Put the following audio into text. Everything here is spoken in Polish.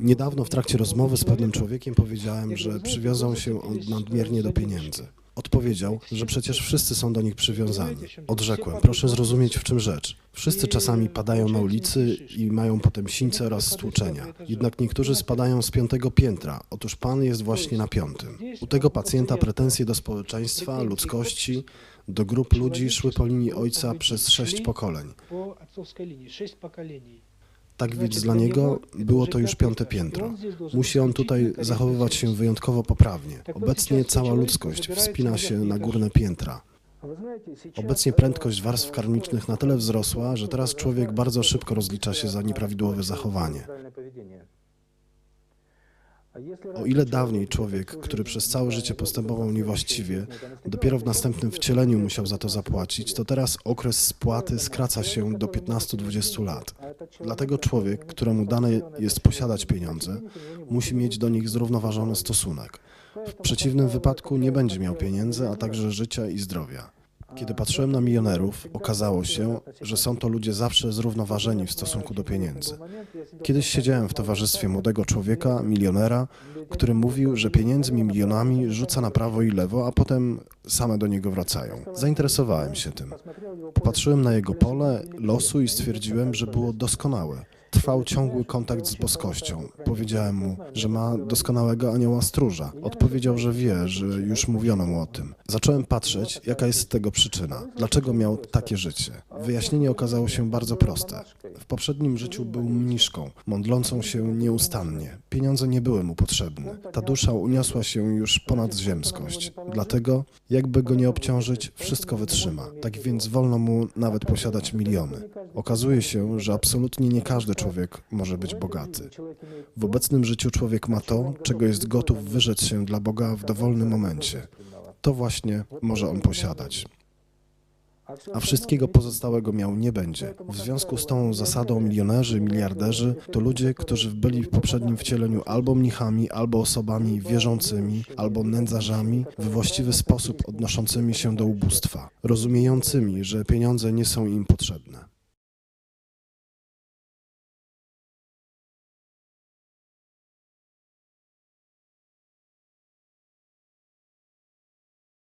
Niedawno w trakcie rozmowy z pewnym człowiekiem powiedziałem, że przywiązał się on nadmiernie do pieniędzy. Odpowiedział, że przecież wszyscy są do nich przywiązani. Odrzekłem, proszę zrozumieć w czym rzecz. Wszyscy czasami padają na ulicy i mają potem sińce oraz stłuczenia. Jednak niektórzy spadają z piątego piętra. Otóż Pan jest właśnie na piątym. U tego pacjenta pretensje do społeczeństwa, ludzkości, do grup ludzi szły po linii ojca przez sześć pokoleń. Tak więc dla niego było to już piąte piętro. Musi on tutaj zachowywać się wyjątkowo poprawnie. Obecnie cała ludzkość wspina się na górne piętra. Obecnie prędkość warstw karmicznych na tyle wzrosła, że teraz człowiek bardzo szybko rozlicza się za nieprawidłowe zachowanie. O ile dawniej człowiek, który przez całe życie postępował niewłaściwie, dopiero w następnym wcieleniu musiał za to zapłacić, to teraz okres spłaty skraca się do 15-20 lat. Dlatego człowiek, któremu dane jest posiadać pieniądze, musi mieć do nich zrównoważony stosunek. W przeciwnym wypadku nie będzie miał pieniędzy, a także życia i zdrowia. Kiedy patrzyłem na milionerów, okazało się, że są to ludzie zawsze zrównoważeni w stosunku do pieniędzy. Kiedyś siedziałem w towarzystwie młodego człowieka, milionera, który mówił, że pieniędzmi milionami rzuca na prawo i lewo, a potem same do niego wracają. Zainteresowałem się tym. Popatrzyłem na jego pole losu i stwierdziłem, że było doskonałe. Trwał ciągły kontakt z boskością. Powiedziałem mu, że ma doskonałego anioła stróża. Odpowiedział, że wie, że już mówiono mu o tym. Zacząłem patrzeć, jaka jest tego przyczyna. Dlaczego miał takie życie? Wyjaśnienie okazało się bardzo proste. W poprzednim życiu był mniszką, mądlącą się nieustannie. Pieniądze nie były mu potrzebne. Ta dusza uniosła się już ponad ziemskość. Dlatego, jakby go nie obciążyć, wszystko wytrzyma. Tak więc wolno mu nawet posiadać miliony. Okazuje się, że absolutnie nie każdy człowiek może być bogaty. W obecnym życiu człowiek ma to, czego jest gotów wyrzec się dla Boga w dowolnym momencie. To właśnie może on posiadać. A wszystkiego pozostałego miał nie będzie. W związku z tą zasadą milionerzy, miliarderzy to ludzie, którzy byli w poprzednim wcieleniu albo mnichami, albo osobami wierzącymi, albo nędzarzami, we właściwy sposób odnoszącymi się do ubóstwa, rozumiejącymi, że pieniądze nie są im potrzebne.